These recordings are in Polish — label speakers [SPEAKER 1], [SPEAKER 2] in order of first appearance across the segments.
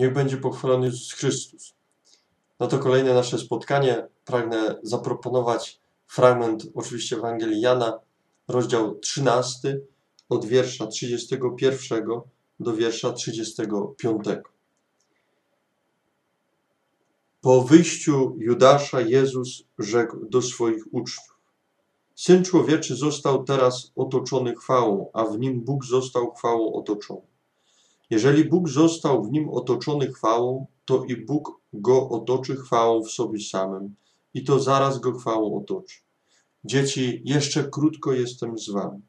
[SPEAKER 1] Niech będzie pochwalony Jezus Chrystus. Na to kolejne nasze spotkanie pragnę zaproponować fragment oczywiście Ewangelii Jana, rozdział 13, od wiersza 31 do wiersza 35. Po wyjściu Judasza Jezus rzekł do swoich uczniów: Syn człowieczy został teraz otoczony chwałą, a w nim Bóg został chwałą otoczony. Jeżeli Bóg został w nim otoczony chwałą, to i Bóg go otoczy chwałą w sobie samym, i to zaraz go chwałą otoczy. Dzieci, jeszcze krótko jestem z wami.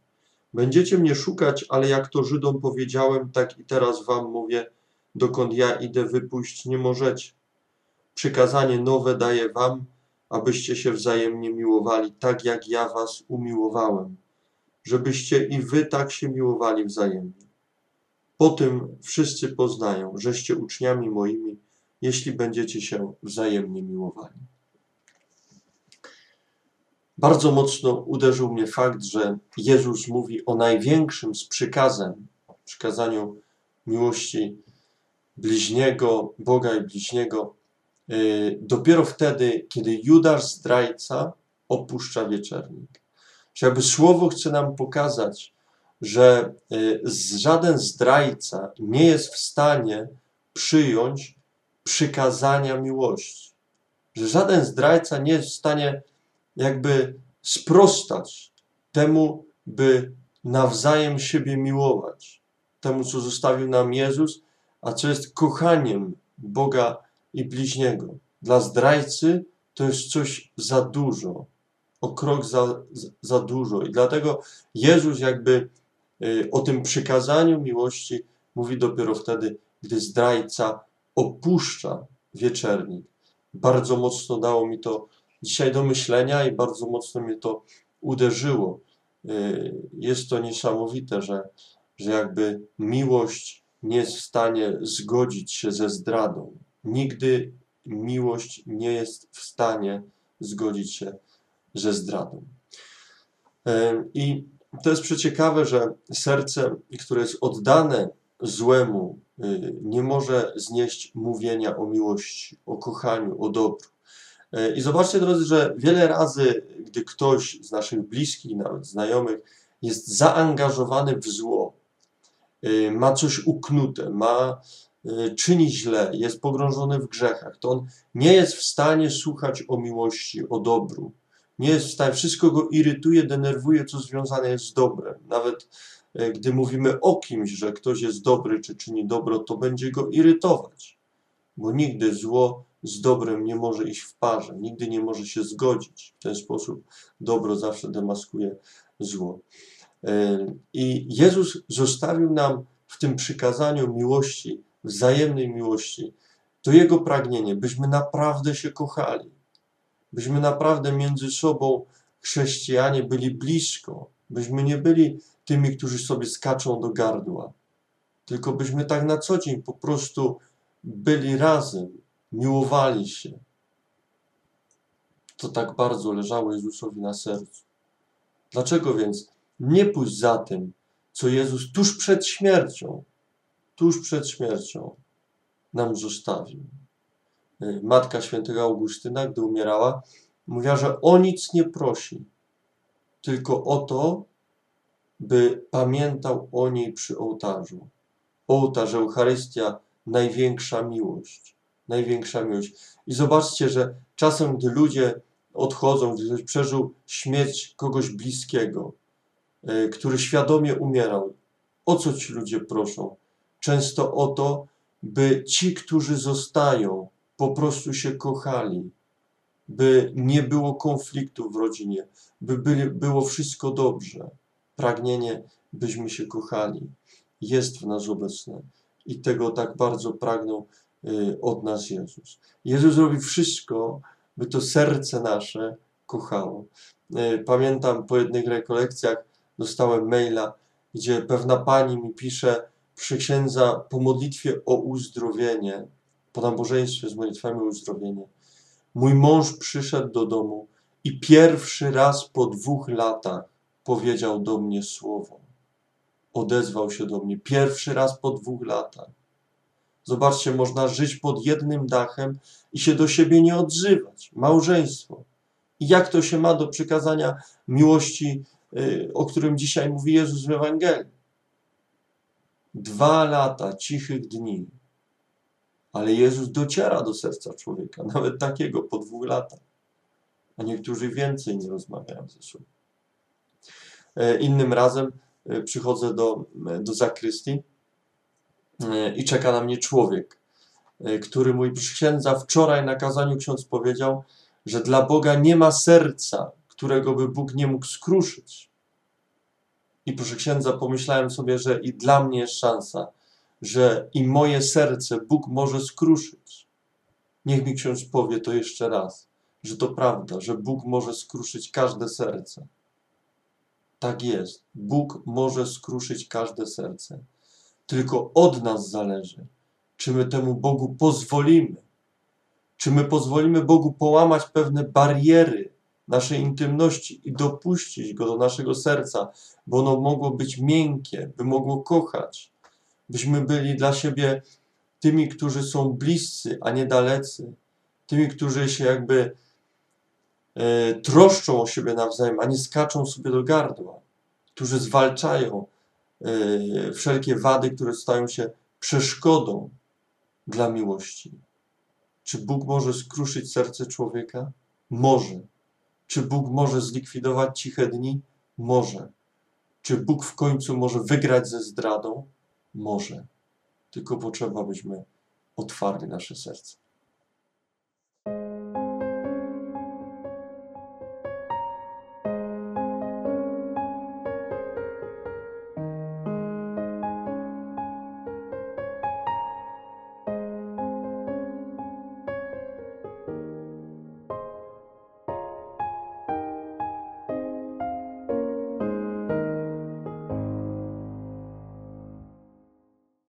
[SPEAKER 1] Będziecie mnie szukać, ale jak to Żydom powiedziałem, tak i teraz wam mówię, dokąd ja idę wypuść nie możecie. Przykazanie nowe daję wam, abyście się wzajemnie miłowali, tak jak ja was umiłowałem, żebyście i wy tak się miłowali wzajemnie. Po tym wszyscy poznają, żeście uczniami moimi, jeśli będziecie się wzajemnie miłowali. Bardzo mocno uderzył mnie fakt, że Jezus mówi o największym z przykazań, przykazaniu miłości bliźniego, Boga i bliźniego, yy, dopiero wtedy, kiedy Judasz zdrajca opuszcza wieczernik. Że jakby słowo chce nam pokazać, że yy, żaden zdrajca nie jest w stanie przyjąć przykazania miłości. Że żaden zdrajca nie jest w stanie jakby sprostać temu, by nawzajem siebie miłować, temu, co zostawił nam Jezus, a co jest kochaniem Boga i bliźniego. Dla zdrajcy to jest coś za dużo, o krok za, za dużo. I dlatego Jezus jakby y, o tym przykazaniu miłości mówi dopiero wtedy, gdy zdrajca opuszcza wieczernik. Bardzo mocno dało mi to dzisiaj do myślenia i bardzo mocno mnie to uderzyło. Y, jest to niesamowite, że, że jakby miłość nie jest w stanie zgodzić się ze zdradą. Nigdy miłość nie jest w stanie zgodzić się ze zdradą. Y, I to jest przeciekawe, że serce, które jest oddane złemu, y, nie może znieść mówienia o miłości, o kochaniu, o dobru. E, I zobaczcie, drodzy, że wiele razy, gdy ktoś z naszych bliskich, nawet znajomych, jest zaangażowany w zło, e, ma coś uknute, ma, czyni źle, jest pogrążony w grzechach, to on nie jest w stanie słuchać o miłości, o dobru. Nie jest w stanie, wszystko go irytuje, denerwuje, co związane jest z dobrem. Nawet gdy mówimy o kimś, że ktoś jest dobry czy czyni dobro, to będzie go irytować, bo nigdy zło z dobrem nie może iść w parze, nigdy nie może się zgodzić. W ten sposób dobro zawsze demaskuje zło. E, I Jezus zostawił nam w tym przykazaniu miłości, wzajemnej miłości, to Jego pragnienie, byśmy naprawdę się kochali, byśmy naprawdę między sobą, chrześcijanie, byli blisko, byśmy nie byli tymi, którzy sobie skaczą do gardła, tylko byśmy tak na co dzień po prostu byli razem, miłowali się. To tak bardzo leżało Jezusowi na sercu. Dlaczego więc nie pójść za tym, co Jezus tuż przed śmiercią, tuż przed śmiercią nam zostawił? Y, Matka świętego Augustyna, gdy umierała, mówiła, że o nic nie prosi, tylko o to, by pamiętał o niej przy ołtarzu. Ołtarz, Eucharystia, największa miłość największa miłość. I zobaczcie, że czasem, gdy ludzie odchodzą, gdy ktoś przeżył śmierć kogoś bliskiego, e, który świadomie umierał, o co ci ludzie proszą? Często o to, by ci, którzy zostają, po prostu się kochali, by nie było konfliktu w rodzinie, by byli, było wszystko dobrze. Pragnienie, byśmy się kochali, jest w nas obecne i tego tak bardzo pragną Y, od nas Jezus. Jezus robi wszystko, by to serce nasze kochało. Y, pamiętam po jednych rekolekcjach dostałem maila, gdzie pewna pani mi pisze, przyksiędza po modlitwie o uzdrowienie, po nabożeństwie z modlitwami uzdrowienie. Mój mąż przyszedł do domu i pierwszy raz po dwóch latach powiedział do mnie słowo. Odezwał się do mnie pierwszy raz po dwóch latach. Zobaczcie, można żyć pod jednym dachem i się do siebie nie odzywać. Małżeństwo. I jak to się ma do przykazania miłości, y, o którym dzisiaj mówi Jezus w Ewangelii? Dwa lata cichych dni, ale Jezus dociera do serca człowieka, nawet takiego po dwóch latach. A niektórzy więcej nie rozmawiają ze sobą. E, innym razem e, przychodzę do, do zakrystii e, i czeka na mnie człowiek, który mój księdza wczoraj na kazaniu ksiądz powiedział, że dla Boga nie ma serca, którego by Bóg nie mógł skruszyć. I proszę księdza, pomyślałem sobie, że i dla mnie jest szansa, że i moje serce Bóg może skruszyć. Niech mi ksiądz powie to jeszcze raz, że to prawda, że Bóg może skruszyć każde serce. Tak jest. Bóg może skruszyć każde serce. Tylko od nas zależy, czy my temu Bogu pozwolimy. Czy my pozwolimy Bogu połamać pewne bariery naszej intymności i dopuścić Go do naszego serca, bo ono mogło być miękkie, by mogło kochać, byśmy byli dla siebie tymi, którzy są bliscy, a nie dalecy, tymi, którzy się jakby e, troszczą o siebie nawzajem, a nie skaczą sobie do gardła, którzy zwalczają e, wszelkie wady, które stają się przeszkodą dla miłości. Czy Bóg może skruszyć serce człowieka? Może. Czy Bóg może zlikwidować ciche dni? Może. Czy Bóg w końcu może wygrać ze zdradą? Może. Tylko potrzeba, byśmy otwarli nasze serce.